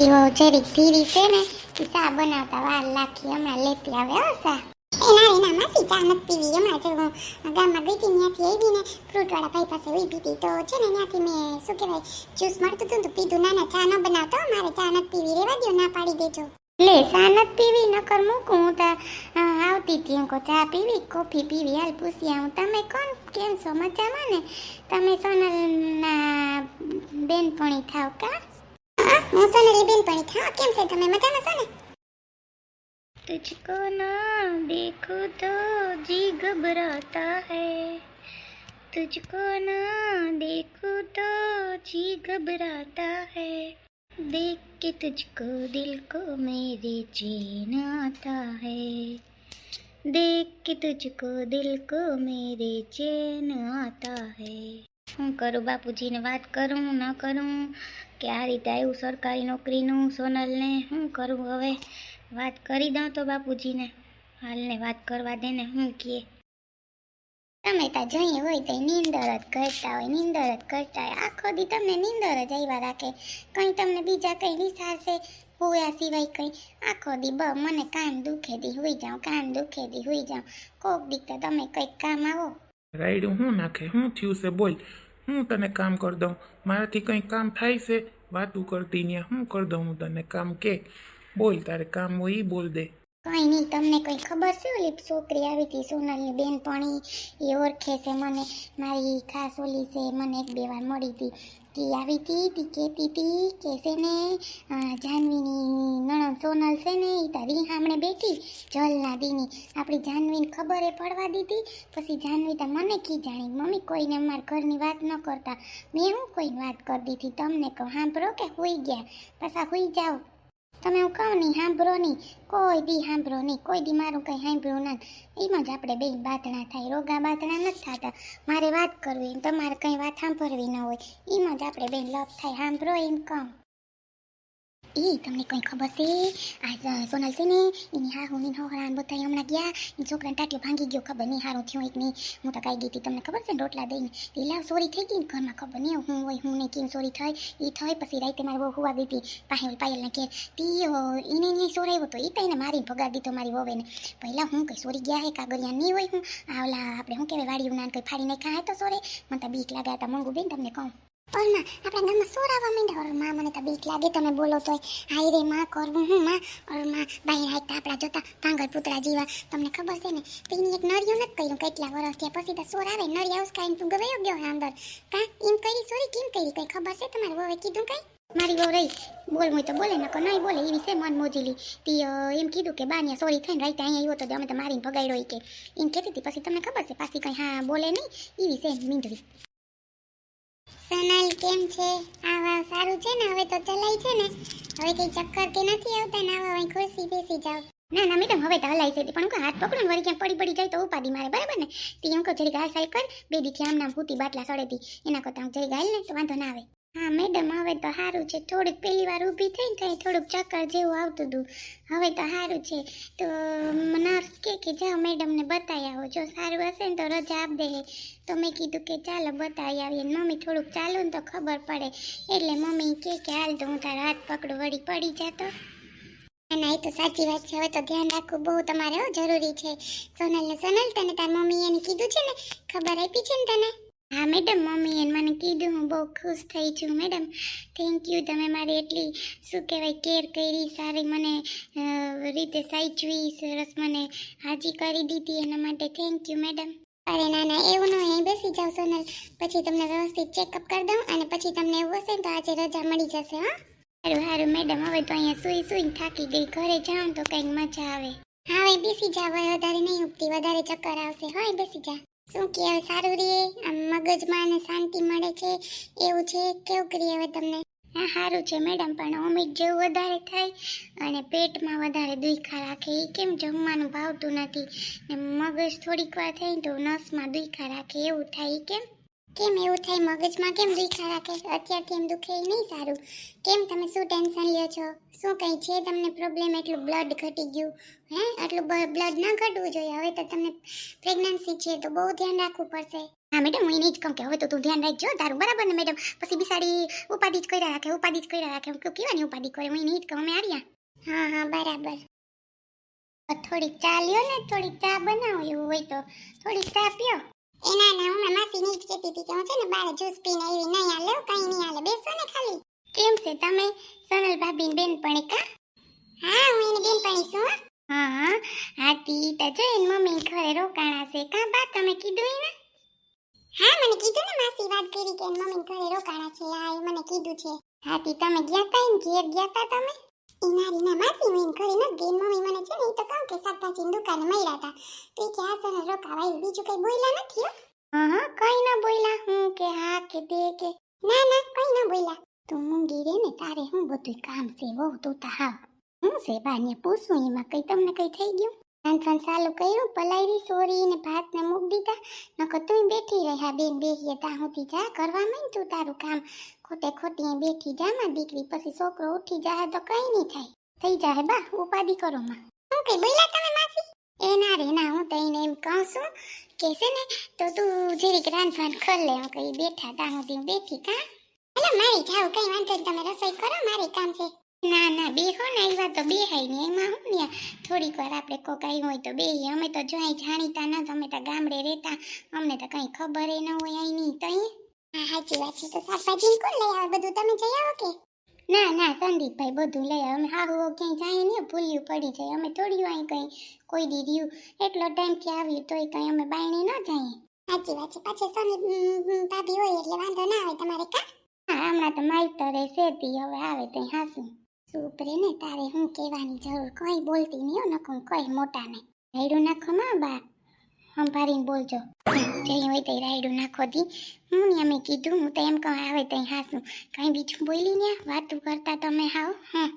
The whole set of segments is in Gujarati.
એવો જરીક સીરી છે ને ચા બનાવતા વાર લાખી હમણાં લેતી આવે, હો ચા એના એના માસી ચા નથી પીવી, હમણાં જો ગામમાં ગઈ હતી, ત્યાંથી આવી ને, ફ્રૂટવાળા ભાઈ પાસે ઊભી હતી, તો છે ને ત્યાંથી મેં શું કહેવાય જ્યુસ મળતું હતું તો પીધું, ના ના, ચા ન બનાવતો મારે ચા નથી પીવી, રેવા દો ના પાડી દેજો. લે, ચા નથી પીવી, નકર મૂકું, હું તો આવતી હતી કહું, ચા પીવી, કોફી પીવી, હાલ પૂછી આવું, તમે કોણ, કેમ છો, મજામાં ને? તમે સોનલના બેનપણી થાવ કા? હું સોનલી બેનપણી થાવ કેમ છે તમે મજામાં છો ને तुझको ना देखूं तो जी घबराता है तुझको ना देखूं तो जी घबराता है देख के तुझको दिल को मेरे चैन आता है देख के तुझको दिल को मेरे चैन आता है હું કરું બાપુજીને વાત કરું ન કરું? કે આ રીતે આવ્યું સરકારી નોકરીનું સોનલને શું કરું હવે? વાત કરી દઉં તો બાપુજીને. હાલને વાત કરવા દે ને શું કીએ. તમે ત્યાં જઈએ હોય તો નીંદર જ કરતા હોય નીંદર જ કરતા હોય. આખો દી તમને નીંદર જ આવ્યા રાખે. કંઈ તમને બીજા કંઈ વિચારશે હોયા સિવાય કંઈ. આખો દી બ મને કાન દુખે દી હોઈ જાઉં કાન દુખે દી હોઈ જાઉં. કોક દીક તો તમે કંઈક કામ આવો. રાઈડ હું નાખે? હું થયું છે બોલ. હું તને કામ કરી દઉં. મારાથી કંઈ કામ થાય છે? વાતું કરતી ને હું કરી દઉં હું તને કામ કે? બોલ, તારે કામ હોય એ બોલ દે. કઈ નહીં, તમને કઈ ખબર છે ઓલી છોકરી આવી હતી સોનલની બેનપણી? એ ઓળખે છે મને. મારી ખાસ ઓલી છે, મને એક બે વાર મળી હતી. કે આવી હતી, તી કહેતી હતી કે છે ને જાનવીની નણંદ સોનલ છે ને એ તારી સામે બેઠી જલના દીની. આપણી જાનવીને ખબર પડવા દીધી. પછી જાનવી તો મને કી જાણી? મમ્મી કોઈને અમારા ઘરની વાત ન કરતા. મેં હું કોઈ વાત કરી દીધી? તમને કહું, સાંભળો કે હોઈ ગયા. પાછા હોઈ જાઓ. તમે હું કહું નહીં સાંભળો નહીં કોઈ દી સાંભળો નહીં, કોઈ દી મારું કંઈ સાંભળ્યું ના એમાં જ આપણે બે બાતણા થાય, રોગા બાતણા નથી થતા. મારે વાત કરવી તમારે કંઈ વાત સાંભળવી ન હોય, એમાં જ આપણે બે લપ થાય. સાંભળો એમ કહું. એ તમને કંઈ ખબર છે અ, સોનલ છે ને એની હા હું ની હોહરાન બધા હમણાં ગયા એ છોકરાને ટાટિયો ભાંગી ગયો ખબર નહીં હારું થયું એક નહીં હું તો કાંઈ ગઈ હતી તમને ખબર છે ને રોટલા દઈને પેલા સોરી થઈ ગઈ ને ઘરમાં ખબર નહીં હું હોય હું નહીં કેમ સોરી થઈ એ થઈ પછી રાતે મારે બહુ હુવા ગઈ હતી પાસે ઓલી પાયલને કે તી એને નહીં સોરાયો તો એ તો એને મારીને ભગાડી દીધો મારી વોવેને પહેલાં હું કંઈ સોરી ગયા હે કાગળિયા નહીં હોય હું આવલા આપણે શું કહેવાય વાડીયું નાન કંઈ ફાડી નાખ્યા હે તો સોરે મને તો બીક લાગ્યા હતા મોંઘું બેન તમને કહું ઓલમાં આપણા ગામમાં સોરાવા માંડે. ઓરમાં મને તો બીક લાગે, તમે બોલો તોય. હાય રે માં, કરવું હું માં? ઓરમાં, બાઈ હાઈતા આપણા જોતા પાંગળ પૂતળા જેવા. તમને ખબર છે ને પેલી એક નળિયું નથી કર્યું. કેટલા વર્ષ થયા પછી તો સોર આવે નળિયા હાઉસ કાંઈ તું ગવાયો ગયો અંદર. કા? એમ કરી, સોરી, કેમ કરી? કઈ ખબર છે તમારે? વવે કીધું કઈ? મારી બહુ રહી. બોલ હોય તો બોલે નકો નહીં બોલે. એવી છે મન મોજીલી. તી એમ કીધું કે બાનિયા સોરી થઈને રાઈતે અહીંયા આવ્યો તો અમે તો મારીને ભગાડ્યો કે. એમ કહેતી હતી. પછી તમને ખબર છે, પાછી કંઈ હા બોલે નહીં? એવી છે મીંડવી. સોનલ કેમ છે? આવા સારું છે ને? હવે તો ચલાય છે ને? હવે કઈ ચક્કર કે નથી આવતા ને આવા અહીં ખુરશી બેસી જાવ ના ના, મેડમ, હવે તો હલાઈ પણ હાથ પકડો ને? વળી ક્યાં પડી પડી જાય તો ઉપાડી મારે, બરાબર ને? તે એમ કહો જરી ગાય સાઈ કર. બે દીથી આમ નામ ફૂટી બાટલા સડેતી એના કરતાં જરી ગાય ને, તો વાંધો ના આવે. હા, મેડમ, હવે તો સારું છે. થોડીક પહેલી વાર ઊભી થઈને કંઈ થોડુંક ચક્કર જેવું આવતું હતું હવે તો સારું છે. તો નર્સ કે કે જાઓ મેડમને બતાવી આવો. જો સારું હશે ને તો રજા આપ દે તો મેં કીધું કે ચાલો બતાવી આવીએ મમ્મી થોડુંક ચાલો ને તો ખબર પડે. એટલે મમ્મી કે કે હાલ તો હું તારા હાથ પકડું, વળી પડી જાતો. ના ના, એ તો સાચી વાત છે. હવે તો ધ્યાન રાખવું બહુ તમારે જરૂરી છે. સોનલ ને સોનલ તને, તાર મમ્મી એને કીધું છે ને, ખબર આપી છે ને તને? હા મેડમ મમ્મી એને મને કીધું હું બહુ ખુશ થઈ છું મેડમ. થેન્ક યુ તમે મારી એટલી શું કહેવાય કેર કરી સારી મને રીતે સાચવી સરસ મને હાજી કરી દીધી એના માટે થેન્ક યુ મેડમ. અરે ના ના એવું ન અહીં બેસી જાઓ સોનલ. પછી તમને વ્યવસ્થિત ચેકઅપ કરી દઉં અને પછી તમને એવું હશે તો આજે રજા મળી જશે હા? સારું સારું મેડમ. હવે તો અહીંયા સુઈ સુઈ થાકી ગઈ. ઘરે જાઉં તો કંઈક મજા આવે. હા હવે બેસી જાવ વધારે નહીં ઉગતી વધારે ચક્કર આવશે. હા બેસી જા. શું કહેવાય? સારું રે. આમ મગજમાં અને શાંતિ મળે છે. એવું છે? કેવું કરીએ હવે તમને? હા, સારું છે મેડમ, પણ ઓમિટ જેવું વધારે થાય અને પેટમાં વધારે દુખા રાખે એ કેમ જમવાનું ભાવતું નથી? ને મગજ થોડીક વાર થાય તો નસમાં દુખા રાખે, એવું થાય કેમ? કેમ એવું થાય? મગજમાં કેમ દુખા રાખે અત્યારથી એમ દુખે નહીં સારું. કેમ તમે શું ટેન્શન લ્યો છો? શું કંઈ છે તમને પ્રોબ્લેમ એટલું બ્લડ ઘટી ગયું. હે? આટલું બ્લડ ના ઘટવું જોઈએ. હવે તો તમને પ્રેગ્નન્સી છે તો બહુ ધ્યાન રાખવું પડશે. હા મેડમ હું એને જ કહું કે હવે તો તું ધ્યાન રાખજો તારું. બરાબર ને મેડમ પછી બિસાડી ઉપાધિ જ કર્યા રાખે, ઉપાધિ જ કર્યા રાખે. હું કહું, કેવાની ઉપાધિ કરે? હું એને જ કહું, અમે આવ્યા હા હા, બરાબર. થોડીક ચા લ્યો ને, થોડીક ચા બનાવો એવું હોય તો. થોડીક ચા પીઓ. એના ના હું માસી ફિનિશ કહેતી હતી કે હું છે ને બારે જ્યુસ પીને આવી નહીં હાલે કઈ નહીં હાલે બેસો ને ખાલી. કેમ છે તમે? સોનલ ભાભી બેન પણ કા? હા હું એની બેનપણી છું હા. હા હા. તી તો જો એની મમ્મી ઘરે રોકાણા છે. કા બા તમે કીધું એને? હા મને કીધું ને માસી વાત કરી કે એની મમ્મી ઘરે રોકાણા છે. હા એ મને કીધું છે. હા તી તમે ગયા તા એમ? ઘેર ગયા તા તમે? ઈનારી ના માસી હું એમ ઘરે ન ગઈ મમ્મી મને છે ને તો કહું કે શાકભાજીની દુકાને મળ્યા હતા. તો એ કે આ સને રોકાવાય બીજું કંઈ બોલ્યા નથી હો. હા હા કંઈ ના બોલ્યા. હું કે હા કે દે કે. ના ના કંઈ ના બોલ્યા. તું મૂંગી રે ને તારે હું બધું કામ છે વહુ તું તો હાવ. હું છે બાને પૂછું એમાં કંઈ તમને કંઈ થઈ ગયું? રાંધવાનું ચાલુ કર્યું, પલાયરી, સોરી ને ભાત ને મૂક દીધા. નકર તું બેઠી રહ્યા, બેન બેહીએ ત્યાં સુધી જા, કરવા માંડ તું તારું કામ. ખોટે ખોટી બેઠી જા, માં દીકરી પછી છોકરો ઉઠી જાય તો કઈ નહીં થાય. થઈ જાય બા, ઉપાધિ કરો માં. હું કઈ બોલ્યા તમે માસી એ ના રે, ના, હું તઈને એમ કહું છું કે છે ને, તો તું જરીક રાંધવાનું કર લે, હું કઈ બેઠા ત્યાં સુધી બેઠી કા? એટલે મારી જાવ, કઈ વાંધો તમે રસોઈ કરો, મારે કામ છે. ના ના બે હો ને આવ્યા તો બે હાઈ ને. એમાં હું ને થોડીક વાર આપણે કોક આવ્યું હોય તો બે અમે તો જો અહીં જાણીતા ન અમે તો ગામડે રહેતા. અમને તો કઈ ખબર ન હોય અહીં નહીં તો હા સાચી વાત છે. તો શાકભાજી કોણ લઈ આવે? બધું તમે જઈ આવો કે? ના ના સંદીપભાઈ બધું લઈ આવે. અમે હારું ક્યાંય જાય નહીં ભૂલ્યું પડી જાય. અમે થોડ્યું અહીં કંઈ કોઈ દી રહ્યું. એટલો ટાઈમથી આવ્યું તોય કઈ અમે બાયણે ન જઈએ. સાચી વાત છે. પાછી સોની ભાભી હોય એટલે વાંધો ના આવે તમારે કા? હા હમણાં તો મારી તો રહેશે હવે આવે તો હાસું. સુપરે ને તારે હું કહેવાની જરૂર? કોઈ બોલતી નહીં હો નકું કોઈ મોટા નહીં રાયડું નાખો માં બા. સંભાળીને બોલજો. જઈ હોય તઈ રાયડું નાખો દી. હું ને અમે કીધું, હું તો એમ કહું આવે તઈ હાસું. કઈ બીજું બોલી ને વાતું કરતા તમે હાવ હમ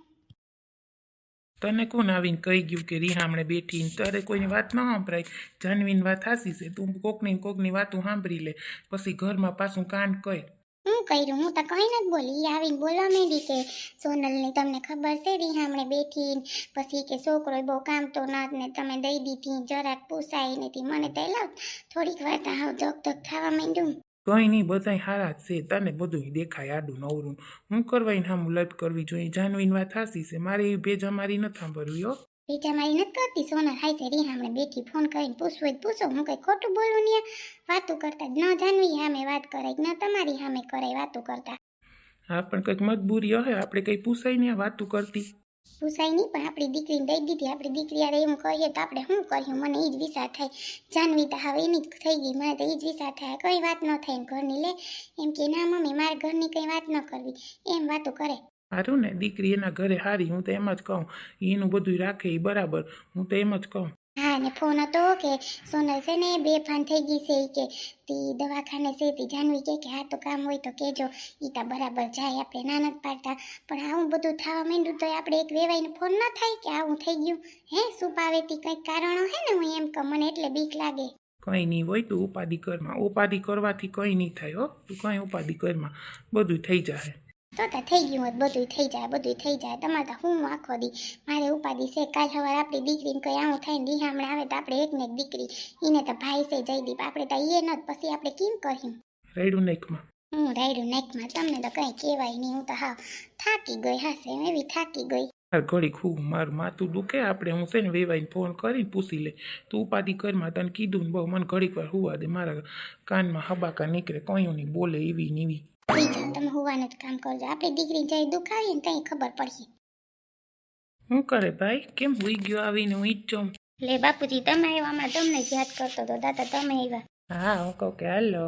તને કોણ આવીને કહી ગયું કે રિહામણે બેઠીને? તારે કોઈની વાત ન સાંભળાય. જાનવીની વાત હાસી છે. તું કોકની કોકની વાતું સાંભળી લે. પછી ઘરમાં પાછું કાંડ કર. હું કર્યું? હું તો કંઈ નથી બોલી. આવીને બોલવા માંડી કે સોનલની તમને ખબર છે, રીહામણે બેઠી પછી કે છોકરો બહુ કામ તો નત ને તમે દઈ દીધી, જરાક પૂછાય નથી મને તો લાવ થોડીક વાર તો હાવ ધક ધક થવા માંડ્યું. કંઈ નહીં, બધાય હારા છે. તને બધું દેખાય આડું નવરું. હું કરવા હામું લટ કરવી જોઈએ. જાનવીની વાત હાસી છે. મારે એ ભેજ અમારી નથી સાંભળવી, હો. બીજા મારી નથી કરતી. સોનલ હાય છે રીહામણે બેઠી ફોન કરીને પૂછવું જ પૂછો. હું કઈ ખોટું બોલું ને વાતું કરતા ન જાનવી સામે વાત કરાય ન તમારી સામે કરાય વાતું કરતા. હા પણ કંઈક મજબૂરી હોય આપણે કંઈ પૂછાય નહીં વાતો કરતી. પૂછાય નહીં પણ આપણી દીકરીને દઈ દીધી. આપણી દીકરી યારે એમ કહીએ તો આપણે શું કર્યું? મને એ જ વિચાર થાય. જાનવી તો હવે એની જ થઈ ગઈ. મને તો એ જ વિચાર થાય. કઈ વાત ન થાય ઘરની લે. એમ કે ના મમ્મી મારા ઘરની કઈ વાત ન કરવી. એમ વાતો કરે. સારું ને દીકરી એના ઘરે હારી હું તો એમ જ કહું. એનું બધું રાખે એ બરાબર. હું તો એમ જ કહું. હા ને ફોન હતો કે સોનલ છે ને ફાન થઈ ગઈ છે કે તી દવાખાને છે તી જાનવી કે કે હા તો કામ હોય તો કેજો. ઈ તા બરાબર જાય આપણે ના નથી પાડતા. પણ આવું બધું થવા માંડ્યું તો આપણે એક વેવાઈને ફોન ન થાય કે આવું થઈ ગયું. હે શું પાવેતી કંઈક કારણો હે ને હું એમ કહું મને એટલે બીક લાગે. કંઈ નહીં હોય તું ઉપાધિ કરમાં ઉપાધિ કરવાથી કંઈ નહીં થાય હો. તું કંઈ ઉપાધિ કરમાં બધું થઈ જાય તો તો થઈ ગયું હોત બધું થઈ જાય બધું થઈ જાય. તમારે તો હું આખો દી મારે ઉપાધિ છે. કાલ સવારે આપણી દીકરીને કંઈ આવું થાય ને રીહામણે આવે તો આપણે એકને એક દીકરી. એને તો ભાઈ છે જયદીપ. આપણે તો એ ન પછી આપણે કેમ કર્યું રાઈડું નાખમાં. હું રાયડું નાખમાં. તમને તો કંઈ કહેવાય નહીં. હું તો હા થાકી ગઈ હાસે એવી થાકી ગઈ. ઘડી ખૂબ મારું માથું દુખે. આપણે હું છે ને વેવાઈને ફોન કરીને પૂછી લે. તું ઉપાધિ કરમાં તને કીધું ને બહુ. મને ઘડીક વાર હુવા દે. મારા કાનમાં હબાકા નીકળે. કયું નહીં બોલે એવી ને એવી. તમે હોવાનું જ કામ કરજો. આપણી દીકરી જાય દુખાવી ને તઈ ખબર પડશે. શું કરે ભાઈ? કેમ હુઈ ગયો આવીને? હું ઈચ્છો લે બાપુજી તમે આવ્યા. હમણાં તમને જ યાદ કરતો હતો દાદા તમે આવ્યા. હા હું કહું કે હાલો.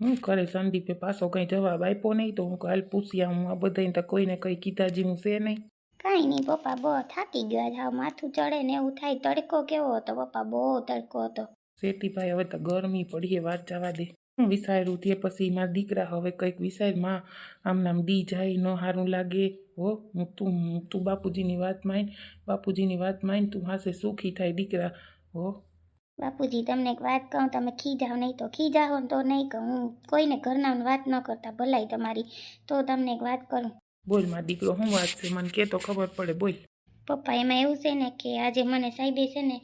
હું કરે? સંદીપે પાછો કંઈ જવાબ આપ્યો નહીં તો હું હાલ પૂછ્યા હું આ બધાને તો કોઈને કંઈ કીધા જેવું છે નહીં. કાંઈ નહીં પપ્પા બહુ થાકી ગયા જાવ માથું ચડે ને એવું થાય તડકો કેવો હતો પપ્પા બહુ તડકો હતો. શેતીભાઈ હવે તો ગરમી પડીએ વાત જવા દે. હું વિચાર્યું તે પછી મારા દીકરા હવે કંઈક વિચારમાં આમ નામ દી જાય ન સારું લાગે. હો હું તું તું બાપુજીની વાત માન બાપુજીની વાત માન તું હાસે સુખી થાય દીકરા. હો. બાપુજી તમને એક વાત કહું તમે ખીજાવ નહીં તો ખીજાવો ને તો નહીં કહું. હું કોઈને ઘરના વાત ન કરતા ભલાઈ તમારી. તો તમને એક વાત કરું. બોલમાં દીકરો શું વાત છે? મને કે તો ખબર પડે બોલ. પપ્પા એમાં એવું છે ને કે આજે મને સાહેબે છે ને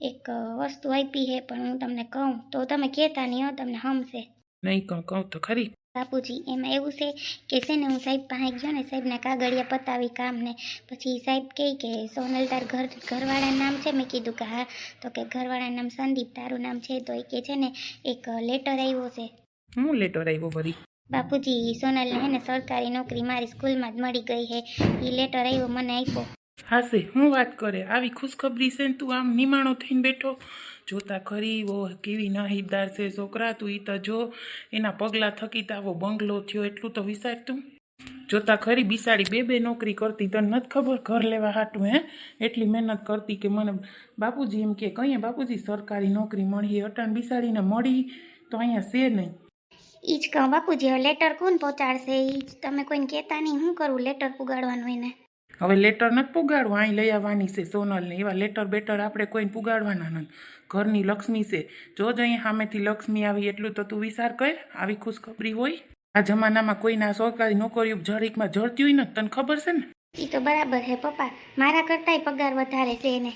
એક વસ્તુ આપી છે પણ હું તમને કહું તો તમે કહેતા નહીં હો તમને હમશે નહીં કહું કહું તો ખરી. બાપુજી એમાં એવું છે કે છે ને હું સાહેબ પાસે ગયો ને સાહેબના કાગળિયા પતાવી કામને પછી સાહેબ કહે કે સોનલ તાર ઘર ઘરવાળાનું નામ છે મેં કીધું કે હા તો કે ઘરવાળાનું નામ સંદીપ તારું નામ છે તો એ કે છે ને એક લેટર આવ્યો છે. હું લેટર આવ્યો વળી બાપુજી સોનલને હે ને સરકારી નોકરી મારી સ્કૂલમાં જ મળી ગઈ હે. એ લેટર આવ્યો મને આપ્યો. હાસે, હું વાત કરે? આવી ખુશખબરી છે તું આમ નિમાણો થઈને બેઠો? જોતા ખરી વો કેવી નાહિબદાર છે છોકરા, તું એ તો જો. એના પગલા થકી તાવો બંગલો થયો, એટલું તો વિચાર તું. જોતા ખરી, બિસાડી બે બે નોકરી કરતી, તને નથી ખબર? ઘર લેવા હાટું, હે? એટલી મહેનત કરતી કે મને બાપુજી એમ કે કહીએ બાપુજી, સરકારી નોકરી મળી અટાણ બિસાડીને મળી? તો અહીંયા છે નહીં. ઈ જ કહું બાપુજી હવે લેટર કોણ પહોંચાડશે? એ જ તમે કોઈને કહેતા નહીં શું કરવું લેટર પુગાડવાનું એને? હવે લેટર નથી પુગાડવા અહીં લઈ આવવાની છે સોનલને. એવા લેટર બેટર આપણે કોઈને પુગાડવાના નથી. ઘરની લક્ષ્મી છે. જો જ અહીં સામેથી લક્ષ્મી આવી એટલું તો તું વિચાર કર આવી ખુશખબરી હોય. આ જમાનામાં કોઈના સરકારી નોકરીઓ જરીકમાં જળતી હોય ને તને ખબર છે ને? એ તો બરાબર છે પપ્પા. મારા કરતાંય પગાર વધારે છે એને.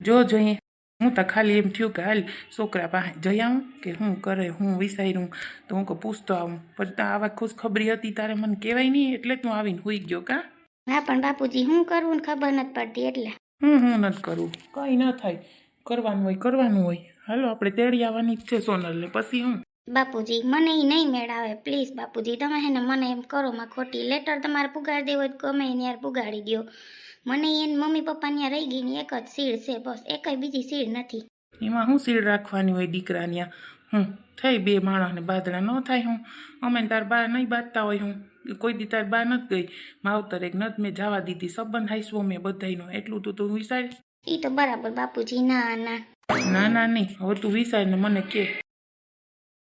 જો જોઈએ હું તો ખાલી એમ થયું કે હાલ છોકરા પાસે જઈ આવું કે હું કરે હું વિચાર્યું તો હું કહું પૂછતો આવું. પણ આવા ખુશખબરી હતી તારે મને કહેવાય નહીં એટલે તું આવીને હુઈ ગયો કા? હા પણ બાપુજી હું કરવું ને ખબર નથી પડતી એટલે. હું હું નથી કરવું કંઈ ન થાય. કરવાનું હોય કરવાનું હોય. હાલો આપણે તેડી આવવાની જ છે સોનલને. પછી હું? બાપુજી મને એ નહીં મેળાવે. પ્લીઝ બાપુજી તમે હે ને મને એમ કરો માં ખોટી લેટર તમારે પુગાડી દેવો હોય તો ગમે એને યાર પુગાડી દ્યો. મને એન મમ્મી પપ્પા ત્યાં રહી ગઈ ને એક જ સીડ છે બસ એકય બીજી સીડ નથી. એમાં શું સીડ રાખવાની હોય દીકરાની હું થઈ બે માણસને બાદડા ન થાય હું? અમે તાર બા નહીં બાંધતા હોય હું? કોઈ દી તાર બા નથી ગઈ. માવતર એક નથી મેં જવા દીધી. સંબંધ હાઈશું મેં બધાનો એટલું તો તું વિચાર. એ તો બરાબર બાપુજી ના ના. ના ના નહીં. હવે તું વિચાર ને મને કે.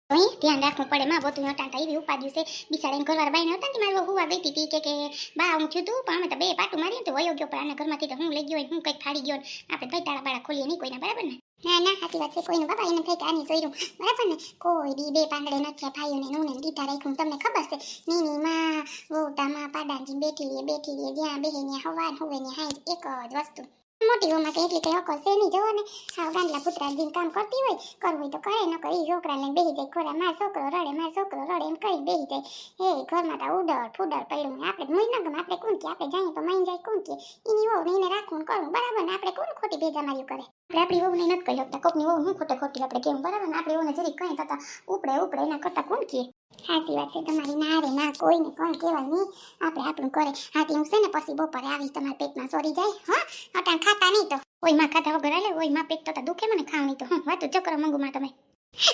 અહીં ધ્યાન રાખવું પડે. માં બધું અટાણતા એવી ઉપાડ્યું છે. બિચારા ઘરવાળા બાઈ હતા ને મારી હુવા ગઈ હતી કે કે બા, હું થયું તું, પણ અમે તો બે પાટું માર્યું તો વયો ગયો. પણ આના ઘરમાંથી તો હું લઈ ગયો હું કંઈક ફાડી ગયો આપણે ભાઈ તાળા બાળા ખોલીએ નહીં કોઈના, બરાબર ને? ના ના, સાચી વાત છે. કોઈનું બાબા એને થઈ કે આની જોઈ બરાબર ને? કોઈ દી બે પાંદડે નથી ભાઈઓને નું ને દીધા રાખ્યું તમને ખબર છે? નીની માં વોટા માં પાડાજી બેઠી રહીએ બેઠી રહીએ. જ્યાં બેહે ને હવા ને હુવે ને હાઈ એક જ વસ્તુ. મોટી વહુમાં કે એટલી કઈ અકલ છે નહીં. જોવો ને સાવ ગાંડલા પુત્રા જેમ કામ કરતી હોય, કરવું તો કરે, ન કરે છોકરા લઈને બેસી જાય. ખોરા માર છોકરો રડે, માર છોકરો રડે, એમ કરી બેસી જાય. હે, ઘરમાં તો ઉડર ફુડર પડ્યું આપણે મુઈ ન ગમે આપણે કોણ કે આપણે જઈએ તો માઈ જાય કોણ કે એની વહુ એને રાખવું કરવું, બરાબર ને? આપણે કોણ ખોટી બેજામારીઓ કરે? આપણે આપણી વહુને નથી કહી શકતા. કોકની વહુ હું ખોટે ખોટી આપણે કેવું, બરાબર ને? આપણી વહુને જરી કઈ થતા ઉપડે ઉપડે એના કરતા કોણ કે સાચી વાત છે, તમારી ના રે ના કોઈને કોણ કહેવાય નહીં. આપણે આપણું કરે હાથી હું છે ને, પછી બપોરે આવી તમારા પેટમાં સોરી જાય, હા. અટાણ ખાતા નહીં તો. ઓયમાં ખાધા વગર આલે ઓયમાં પેટ તો દુખે મને ખાવ નહીં તો, હું. વાતું ચક્ર મંગુ માં તમે.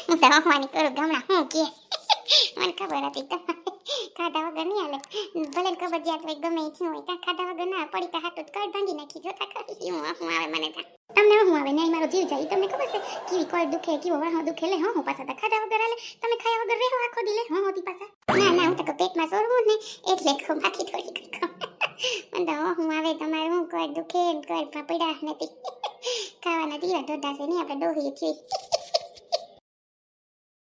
હું તો હવાની કરું ગામડા હું કે? મને ખબર હતી તમારે. ખાધા વગર નહીં હાલે. ભલે ને કબજિયાત હોય, ગમે થયું હોય, ત્યાં ખાધા વગર ના પડી તો હાટું કડ ભાંગી નાખી. જોતા ખરી. હું હું આવે મને તમને હું આવે? નહીં મારો જીવ જાય. તમને ખબર છે? કેવી કોઈ દુખે, કેવો વાહો દુખે. લે, હું પાછા તા ખાધા વગર હાલે. તમે ખાયા વગર રહેવા આખો દી હું હોતી પાછા. ના ના, હું તો પેટમાં સોરવું ને એટલે કહું બાકી થોડી કઈ મને તો હું આવે, તમારે હું કોઈ દુખે કોઈ પડા નથી. ખાવાના દીવા દોઢા છે, નહીં, આપણે ડોહી છીએ.